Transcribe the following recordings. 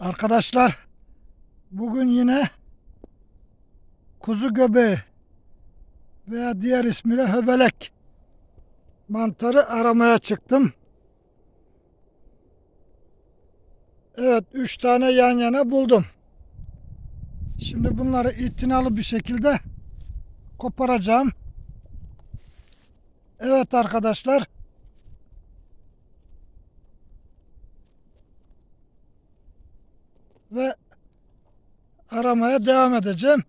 Arkadaşlar bugün yine kuzu göbeği veya diğer ismiyle höbelek mantarı aramaya çıktım. Evet, üç tane yan yana buldum. Şimdi bunları itinalı bir şekilde koparacağım. Evet arkadaşlar. Ve aramaya devam edeceğim.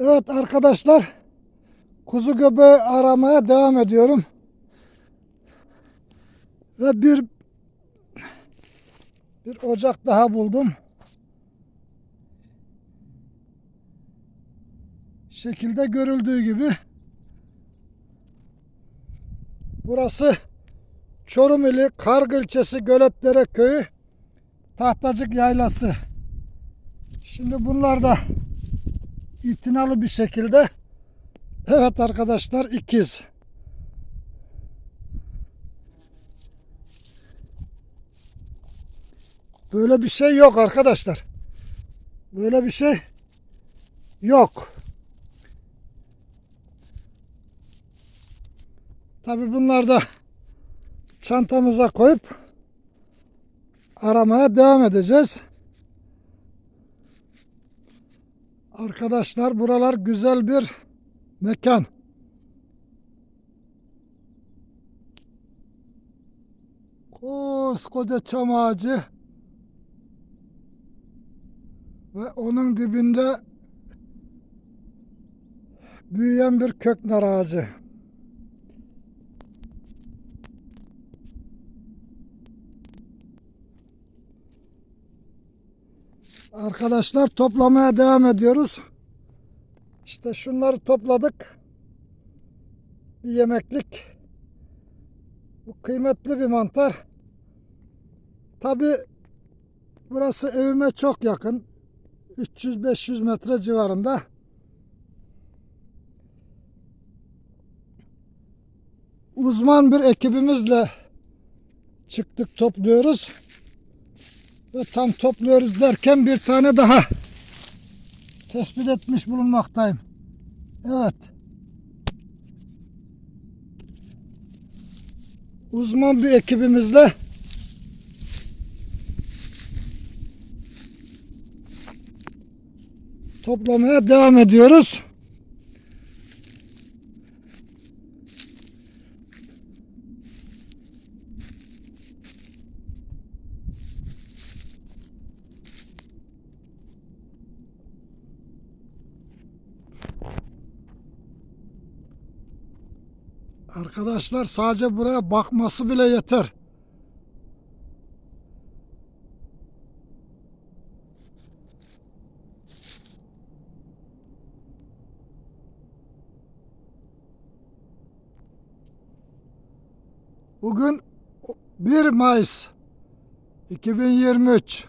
Evet arkadaşlar kuzu göbeği aramaya devam ediyorum. Ve bir bir ocak daha buldum. Şekilde görüldüğü gibi burası Çorum ili Kargı ilçesi Göletlere köyü Tahtacık Yaylası. Şimdi bunlar da itinalı bir şekilde evet arkadaşlar ikiz. Böyle bir şey yok arkadaşlar. Böyle bir şey yok. Tabi bunlar da çantamıza koyup aramaya devam edeceğiz. Arkadaşlar buralar güzel bir mekan. Koskoca çam ağacı ve onun dibinde büyüyen bir köknar ağacı. Arkadaşlar toplamaya devam ediyoruz. İşte şunları topladık. Bir yemeklik. Bu kıymetli bir mantar. Tabi burası evime çok yakın. 300-500 metre civarında. Uzman bir ekibimizle çıktık topluyoruz. Tam topluyoruz derken bir tane daha tespit etmiş bulunmaktayım. Evet. Uzman bir ekibimizle toplamaya devam ediyoruz. Arkadaşlar sadece buraya bakması bile yeter. Bugün 1 Mayıs 2023.